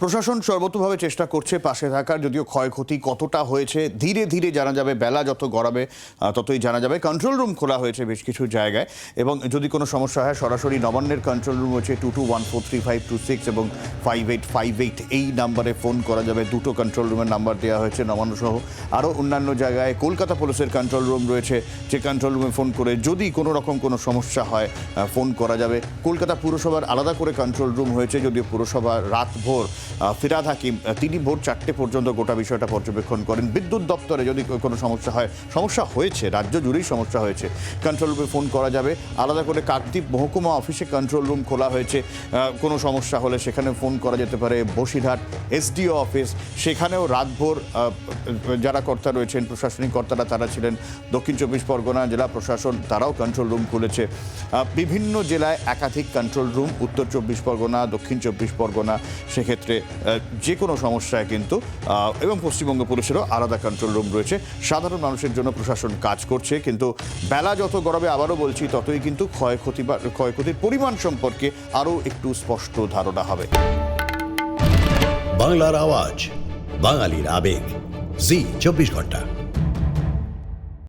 প্রশাসন সর্বতভাবে চেষ্টা করছে পাশে থাকার যদিও ক্ষয়ক্ষতি কতটা হয়েছে ধীরে ধীরে জানা যাবে বেলা যত গড়াবে ততই জানা যাবে। কন্ট্রোল রুম খোলা হয়েছে বেশ কিছু জায়গায় এবং যদি কোনো সমস্যা হয় সরাসরি নবান্নের কন্ট্রোল রুম হচ্ছে two two one four three five two six এবং ফাইভ এইট ফাইভ এইট এই নাম্বারে ফোন করা যাবে। দুটো কন্ট্রোল রুমের নাম্বার দেওয়া হয়েছে নবান্ন সহ। আরও অন্যান্য জায়গায় কলকাতা পুলিশের কন্ট্রোল রুম রয়েছে যে কন্ট্রোল রুমে ফোন করে যদি কোনো রকম কোনো সমস্যা হয় ফোন করা যাবে। কলকাতা পুরসভার আলাদা করে কন্ট্রোল রুম হয়েছে যদিও পুরসভা রাত ভোর আহ, ফিরাদ হাকিম তিনি ভোর চারটে পর্যন্ত গোটা বিষয়টা পর্যবেক্ষণ করেন। বিদ্যুৎ দপ্তরে যদি কোনো সমস্যা হয়, সমস্যা হয়েছে, রাজ্য জুড়েই সমস্যা হয়েছে। কন্ট্রোল রুমে ফোন করা যাবে। আলাদা করে কাকদ্বীপ মহকুমা অফিসে কন্ট্রোল রুম খোলা হয়েছে। কোনো সমস্যা হলে সেখানে ফোন করা যেতে পারে। বসিরহাট এসডিও অফিস সেখানেও রাতভোর যারা কর্তা রয়েছেন, প্রশাসনিক কর্তারা তারা ছিলেন। দক্ষিণ চব্বিশ পরগনা জেলা প্রশাসন, তারাও কন্ট্রোল রুম খুলেছে। বিভিন্ন জেলায় একাধিক কন্ট্রোল রুম উত্তর চব্বিশ পরগনা, দক্ষিণ চব্বিশ পরগনা, সেক্ষেত্রে যে কোনো সমস্যায় কিন্তু এবং পশ্চিমবঙ্গ পুলিশেরও আলাদা কন্ট্রোল রুম রয়েছে। সাধারণ মানুষের জন্য প্রশাসন কাজ করছে, কিন্তু বেলা যত গরমে আবারও বলছি, ততই কিন্তু ক্ষয়ক্ষতি বা, ক্ষয়ক্ষতির পরিমাণ সম্পর্কে আরও একটু স্পষ্ট ধারণা হবে। বাংলার আওয়াজ, বাঙালির আবেগ। জি, চব্বিশ ঘণ্টা।